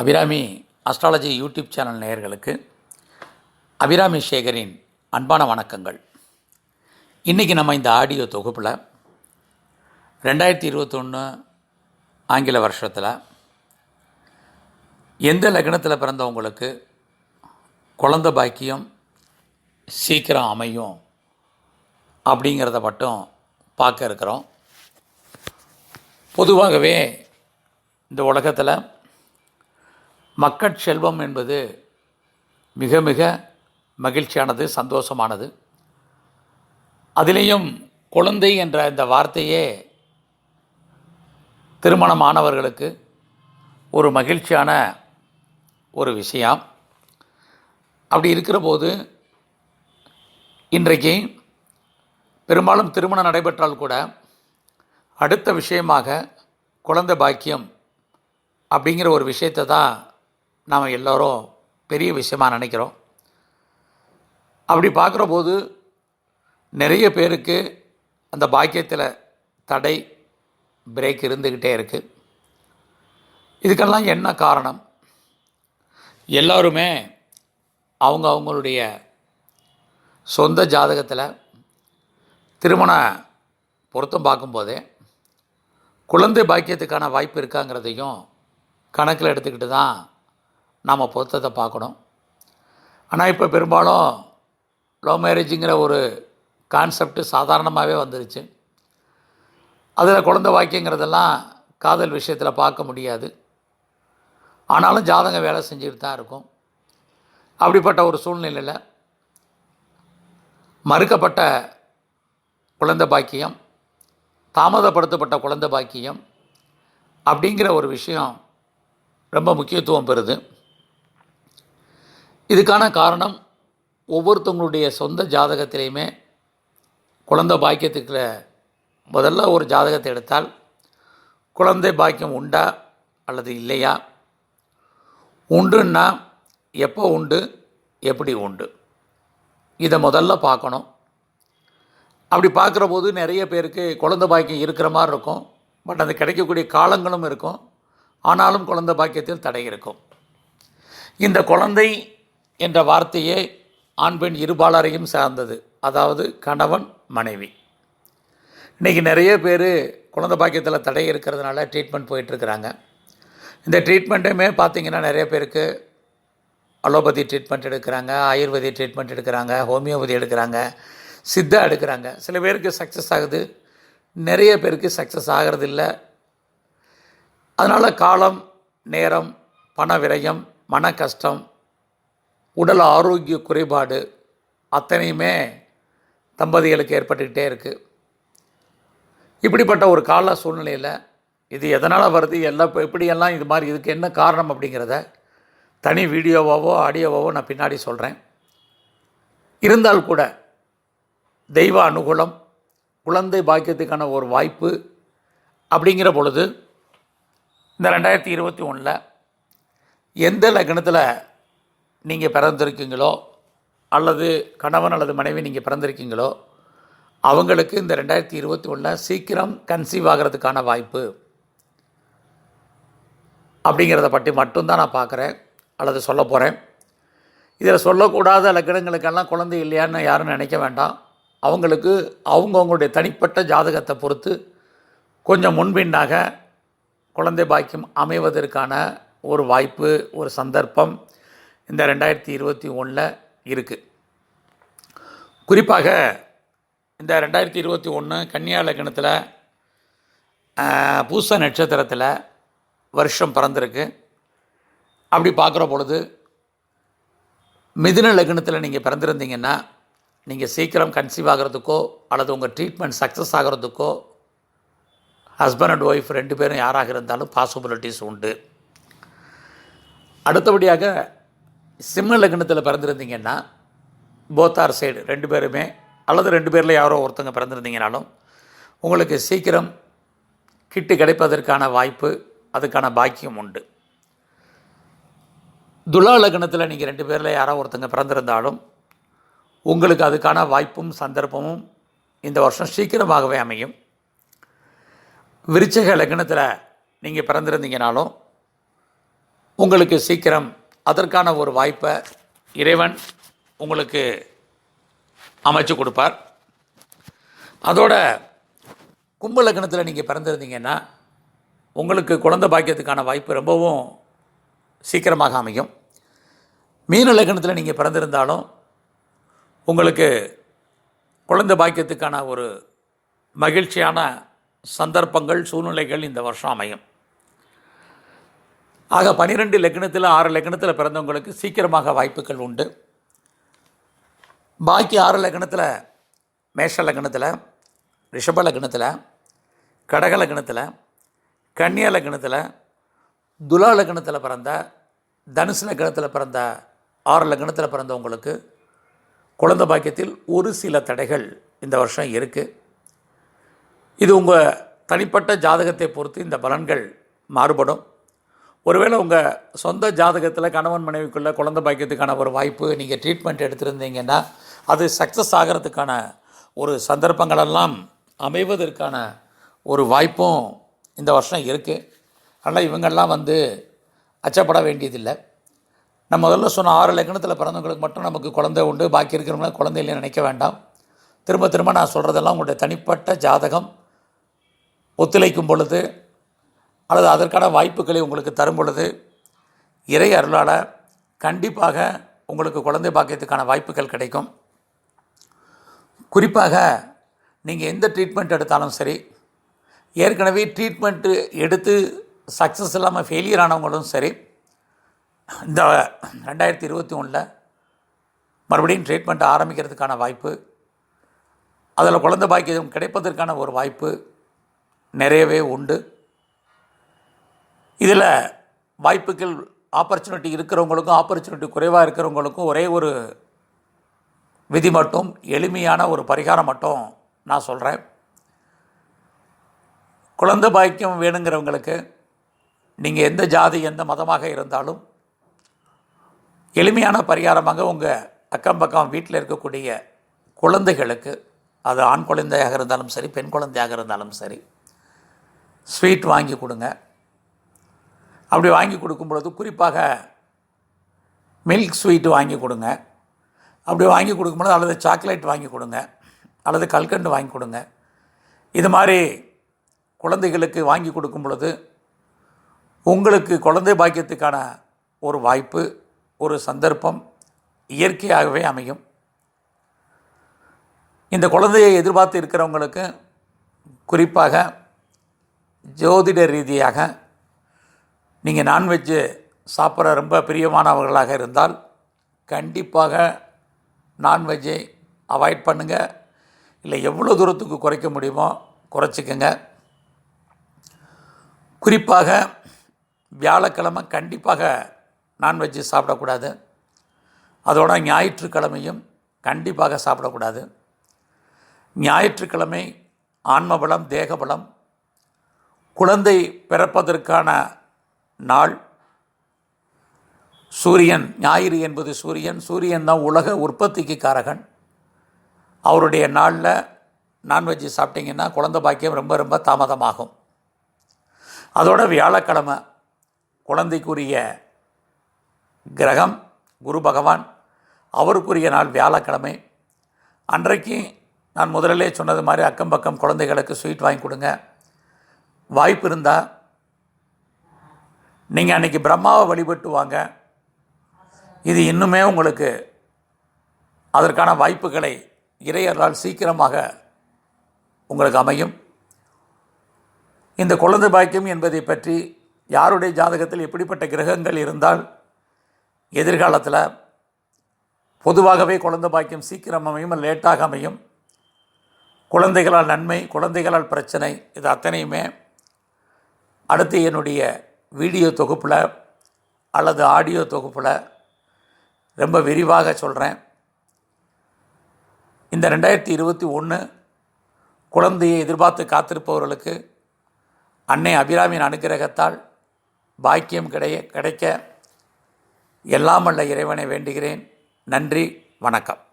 Abirami astrology YouTube channel நேயர்களுக்கு அபிராமி சேகரின் அன்பான வணக்கங்கள். இன்றைக்கி நம்ம இந்த ஆடியோ தொகுப்பில் ரெண்டாயிரத்தி இருபத்தொன்று ஆங்கில வருஷத்தில் எந்த லக்னத்தில் பிறந்தவங்களுக்கு குழந்த பாக்கியம் சீக்கிரம் அமையும் அப்படிங்கிறத மட்டும் பார்க்க இருக்கிறோம். பொதுவாகவே இந்த உலகத்தில் மக்கட்செல்வம் என்பது மிக மிக மகிழ்ச்சியானது சந்தோஷமானது. அதிலேயும் குழந்தை என்ற இந்த வார்த்தையே திருமணமானவர்களுக்கு ஒரு மகிழ்ச்சியான ஒரு விஷயம். அப்படி இருக்கிற போது இன்றைக்கு பெரும்பாலும் திருமணம் நடைபெற்றால் கூட அடுத்த விஷயமாக குழந்தை பாக்கியம் அப்படிங்கிற ஒரு விஷயத்தை தான் நாம் எல்லோரும் பெரிய விஷயமாக நினைக்கிறோம். அப்படி பார்க்குற போது நிறைய பேருக்கு அந்த பாக்கியத்தில் தடை பிரேக் இருந்துக்கிட்டே இருக்குது இதுக்கெல்லாம் என்ன காரணம்? எல்லோருமே அவங்க அவங்களுடைய சொந்த ஜாதகத்தில் திருமண பொருத்தம் பார்க்கும்போதே குழந்தை பாக்கியத்துக்கான வாய்ப்பு இருக்காங்கிறதையும் கணக்கில் எடுத்துக்கிட்டு தான் நாம் பொருத்தத்தை பார்க்கணும். ஆனால் இப்போ பெரும்பாலும் லவ் மேரேஜுங்கிற ஒரு கான்செப்ட் சாதாரணமாகவே வந்துருச்சு. அதில் குழந்தை வாக்கியங்கிறதெல்லாம் காதல் விஷயத்தில் பார்க்க முடியாது. ஆனாலும் ஜாதகம் வேலை செஞ்சுட்டு தான் இருக்கும். அப்படிப்பட்ட ஒரு சூழ்நிலையில் மறுக்கப்பட்ட குழந்தை பாக்கியம் தாமதப்படுத்தப்பட்ட குழந்தை பாக்கியம் அப்படிங்கிற ஒரு விஷயம் ரொம்ப முக்கியத்துவம் பெறுது. இதுக்கான காரணம் ஒவ்வொருத்தவங்களுடைய சொந்த ஜாதகத்திலையுமே குழந்தை பாக்கியத்துக்குள்ள முதல்ல ஒரு ஜாதகத்தை எடுத்தால் குழந்தை பாக்கியம் உண்டா அல்லது இல்லையா? உண்டுன்னா எப்போ உண்டு? எப்படி உண்டு? இதை முதல்ல பார்க்கணும். அப்படி பார்க்குற போது நிறைய பேருக்கு குழந்தை பாக்கியம் இருக்கிற மாதிரி இருக்கும். பட் அது கிடைக்கக்கூடிய காலங்களும் இருக்கும். ஆனாலும் குழந்தை பாக்கியத்தில் தடை இருக்கும். இந்த குழந்தை என்ற வார்த்தையே ஆண் பெண் இருபாலரையும் சார்ந்தது. அதாவது கணவன் மனைவி. இன்றைக்கி நிறைய பேர் குழந்தை பாக்கியத்தில் தடை இருக்கிறதுனால ட்ரீட்மெண்ட் போயிட்டுருக்குறாங்க. இந்த ட்ரீட்மெண்ட்டுமே பார்த்திங்கன்னா நிறைய பேருக்கு அலோபதி ட்ரீட்மெண்ட் எடுக்கிறாங்க ஆயுர்வேதி ட்ரீட்மெண்ட் எடுக்கிறாங்க ஹோமியோபதி எடுக்கிறாங்க சித்தா எடுக்கிறாங்க. சில பேருக்கு சக்ஸஸ் ஆகுது. நிறைய பேருக்கு சக்ஸஸ் ஆகிறது இல்லை அதனால் காலம் நேரம் பண விரயம் மன கஷ்டம் உடல் ஆரோக்கிய குறைபாடு அத்தனையுமே தம்பதிகளுக்கு ஏற்பட்டுக்கிட்டே இருக்குது இப்படிப்பட்ட ஒரு கால சூழ்நிலையில் இது எதனால் வருது எல்லாம் இப்போ எப்படியெல்லாம் இது மாதிரி இதுக்கு என்ன காரணம் அப்படிங்கிறத தனி வீடியோவாவோ ஆடியோவாவோ நான் பின்னாடி சொல்கிறேன் இருந்தால் கூட தெய்வ அனுகூலம் குழந்தை பாக்கியத்துக்கான ஒரு வாய்ப்பு அப்படிங்கிற பொழுது இந்த ரெண்டாயிரத்தி இருபத்தி ஒன்றில் எந்த லக்னத்தில் நீங்கள் பிறந்திருக்கீங்களோ அல்லது கணவன் அல்லது மனைவி நீங்கள் பிறந்திருக்கீங்களோ அவங்களுக்கு இந்த ரெண்டாயிரத்தி இருபத்தி ஒன்றில் சீக்கிரம் கன்சீவ் ஆகிறதுக்கான வாய்ப்பு. அப்படிங்கிறத பற்றி மட்டும்தான் நான் பார்க்குறேன் அல்லது சொல்ல போகிறேன் இதில் சொல்லக்கூடாத லக்கணங்களுக்கெல்லாம் குழந்தை இல்லையான்னு யாரும் நினைக்க வேண்டாம். அவங்களுக்கு அவங்கவுங்களுடைய தனிப்பட்ட ஜாதகத்தை பொறுத்து கொஞ்சம் முன்பின்னாக குழந்தை பாக்கியம் அமைவதற்கான ஒரு வாய்ப்பு ஒரு சந்தர்ப்பம் இந்த ரெண்டாயிரத்தி இருபத்தி ஒன்றில் இருக்குது குறிப்பாக இந்த ரெண்டாயிரத்தி இருபத்தி ஒன்று கன்னியா லக்னத்தில் பூச நட்சத்திரத்தில் வருஷம் பிறந்திருக்கு. அப்படி பார்க்குற பொழுது மிதுன லக்னத்தில் நீங்கள் பிறந்திருந்தீங்கன்னா நீங்கள் சீக்கிரம் கன்சீவ் ஆகிறதுக்கோ அல்லது உங்கள் ட்ரீட்மெண்ட் சக்ஸஸ் ஆகிறதுக்கோ ஹஸ்பண்ட் அண்ட் ஒய்ஃப் ரெண்டு பேரும் யாராக இருந்தாலும் பாசிபிலிட்டிஸ் உண்டு. அடுத்தபடியாக சிம்ம லக்னத்தில் பிறந்திருந்தீங்கன்னா போத்தார் சைடு ரெண்டு பேருமே அல்லது ரெண்டு பேரில் யாரோ ஒருத்தங்க பிறந்திருந்தீங்கனாலும் உங்களுக்கு சீக்கிரம் கிட்டு கிடைப்பதற்கான வாய்ப்பு அதுக்கான பாக்கியம் உண்டு. துலா லக்னத்தில் நீங்கள் ரெண்டு பேரில் யாரோ ஒருத்தங்க பிறந்திருந்தாலும் உங்களுக்கு அதுக்கான வாய்ப்பும் சந்தர்ப்பமும் இந்த வருஷம் சீக்கிரமாகவே அமையும். விருச்சக லக்னத்தில் நீங்கள் பிறந்திருந்தீங்கனாலும் உங்களுக்கு சீக்கிரம் அதற்கான ஒரு வாய்ப்பை இறைவன் உங்களுக்கு அமைச்சு கொடுப்பார். அதோட கும்ப லக்னத்தில் நீங்கள் பிறந்திருந்தீங்கன்னா உங்களுக்கு குழந்தை பாக்கியத்துக்கான வாய்ப்பு ரொம்பவும் சீக்கிரமாக அமையும். மீன லக்னத்தில் நீங்கள் பிறந்திருந்தாலும் உங்களுக்கு குழந்தை பாக்கியத்துக்கான ஒரு மகிழ்ச்சியான சந்தர்ப்பங்கள் சூழ்நிலைகள் இந்த வருஷம் அமையும். ஆக பன்னிரெண்டு லக்னத்தில் ஆறு லக்னத்தில் பிறந்தவங்களுக்கு சீக்கிரமாக வாய்ப்புகள் உண்டு. பாக்கி ஆறு லக்னத்தில் மேஷ லக்னத்தில் ரிஷப லக்னத்தில் கடக லக்னத்தில் கன்னியா லக்னத்தில் துலா லக்னத்தில் பிறந்த தனுசு லக்னத்தில் பிறந்த ஆறு லக்னத்தில் பிறந்தவங்களுக்கு குழந்தை பாக்கியத்தில் ஒரு சில தடைகள் இந்த வருஷம் இருக்குது இது உங்கள் தனிப்பட்ட ஜாதகத்தை பொறுத்து இந்த பலன்கள் மாறுபடும். ஒருவேளை உங்கள் சொந்த ஜாதகத்தில் கணவன் மனைவிக்குள்ளே குழந்தை பாக்கியத்துக்கான ஒரு வாய்ப்பு நீங்கள் ட்ரீட்மெண்ட் எடுத்திருந்தீங்கன்னா அது சக்ஸஸ் ஆகிறதுக்கான ஒரு சந்தர்ப்பங்களெல்லாம் அமைவதற்கான ஒரு வாய்ப்பும் இந்த வருஷம் இருக்குது அதனால் இவங்கெல்லாம் வந்து அச்சப்பட வேண்டியதில்லை. நம்ம முதல்ல சொன்ன ஆறு லக்னத்தில் பிறந்தவங்களுக்கு மட்டும் நமக்கு குழந்தை உண்டு பாக்கி இருக்கிறவங்க குழந்தை இல்லைன்னு நினைக்க வேண்டாம். திரும்ப திரும்ப நான் சொல்கிறதெல்லாம் உங்களுடைய தனிப்பட்ட ஜாதகம். ஒத்துழைக்கும் பொழுது அல்லது அதற்கான வாய்ப்புகளை உங்களுக்கு தரும் பொழுது இறை அருளால் கண்டிப்பாக உங்களுக்கு குழந்தை பாக்கியத்துக்கான வாய்ப்புகள் கிடைக்கும். குறிப்பாக நீங்கள் எந்த ட்ரீட்மெண்ட் எடுத்தாலும் சரி ஏற்கனவே ட்ரீட்மெண்ட்டு எடுத்து சக்ஸஸ் இல்லாமல் ஃபெயிலியர் ஆனவங்களும் சரி இந்த ரெண்டாயிரத்தி இருபத்தி ஒன்றில் மறுபடியும் ட்ரீட்மெண்ட் ஆரம்பிக்கிறதுக்கான வாய்ப்பு அதில் குழந்தை பாக்கியம் கிடைப்பதற்கான ஒரு வாய்ப்பு நிறையவே உண்டு. இதில் வாய்ப்புகள் ஆப்பர்ச்சுனிட்டி இருக்கிறவங்களுக்கும் ஆப்பர்ச்சுனிட்டி குறைவாக இருக்கிறவங்களுக்கும் ஒரே ஒரு விதி மட்டும் எளிமையான ஒரு பரிகாரம் மட்டும் நான் சொல்கிறேன் குழந்தை பாக்கியம் வேணுங்கிறவங்களுக்கு நீங்கள் எந்த ஜாதி எந்த மதமாக இருந்தாலும் எளிமையான பரிகாரமாக உங்கள் அக்கம் பக்கம் வீட்டில் இருக்கக்கூடிய குழந்தைகளுக்கு அது ஆண் குழந்தையாக இருந்தாலும் சரி பெண் குழந்தையாக இருந்தாலும் சரி ஸ்வீட் வாங்கி கொடுங்க. அப்படி வாங்கி கொடுக்கும் பொழுது குறிப்பாக மில்க் ஸ்வீட்டு வாங்கி கொடுங்க. அப்படி வாங்கி கொடுக்கும்பொழுது அல்லது சாக்லேட் வாங்கி கொடுங்க. அல்லது கல்கண்டு வாங்கி கொடுங்க. இது மாதிரி குழந்தைகளுக்கு வாங்கி கொடுக்கும் பொழுது உங்களுக்கு குழந்தை பாக்கியத்துக்கான ஒரு வாய்ப்பு ஒரு சந்தர்ப்பம் இயற்கையாகவே அமையும். இந்த குழந்தையை எதிர்பார்த்து இருக்கிறவங்களுக்கு குறிப்பாக ஜோதிட ரீதியாக நீங்கள் நான்வெஜ்ஜு சாப்பிட்ற ரொம்ப பிரியமானவர்களாக இருந்தால் கண்டிப்பாக நான்வெஜ்ஜை அவாய்ட் பண்ணுங்கள் இல்லை எவ்வளோ தூரத்துக்கு குறைக்க முடியுமோ குறைச்சிக்கங்க. குறிப்பாக வியாழக்கிழமை கண்டிப்பாக நான்வெஜ்ஜு சாப்பிடக்கூடாது. அதோட ஞாயிற்றுக்கிழமையும் கண்டிப்பாக சாப்பிடக்கூடாது. ஞாயிற்றுக்கிழமை ஆன்மபலம் தேகபலம் குழந்தை பிறப்பதற்கான நாள். சூரியன் ஞாயிறு என்பது சூரியன். சூரியன் தான் உலக உற்பத்திக்கு காரகன். அவருடைய நாளில் நான்வெஜ் சாப்பிட்டிங்கன்னா குழந்தை பாக்கியம் ரொம்ப ரொம்ப தாமதமாகும். அதோட வியாழக்கிழமை குழந்தைக்குரிய கிரகம் குரு பகவான். அவருக்குரிய நாள் வியாழக்கிழமை. அன்றைக்கு நான் முதலிலே சொன்னது மாதிரி அக்கம் பக்கம் குழந்தைகளுக்கு ஸ்வீட் வாங்கி கொடுங்க. வாய்ப்பு இருந்தால் நீங்கள் அன்றைக்கி பிரம்மாவை வழிபட்டு வாங்க இது இன்னுமே உங்களுக்கு அதற்கான வாய்ப்புகளை இறையர்களால் சீக்கிரமாக உங்களுக்கு அமையும். இந்த குழந்தை பாக்கியம் என்பதை பற்றி யாருடைய ஜாதகத்தில் எப்படிப்பட்ட கிரகங்கள் இருந்தால் எதிர்காலத்தில் பொதுவாகவே குழந்தை பாக்கியம் சீக்கிரம் அமையும் லேட்டாக அமையும். குழந்தைகளால் நன்மை குழந்தைகளால் பிரச்சனை இது அத்தனையுமே அடுத்து என்னுடைய வீடியோ தொகுப்பில் அல்லது ஆடியோ தொகுப்பில் ரொம்ப விரிவாக சொல்கிறேன் இந்த ரெண்டாயிரத்தி இருபத்தி ஒன்று குழந்தையை எதிர்பார்த்து காத்திருப்பவர்களுக்கு அன்னை அபிராமியின் அனுகிரகத்தால் பாக்கியம் கிடைய கிடைக்க எல்லாமல்ல இறைவனை வேண்டுகிறேன். நன்றி வணக்கம்.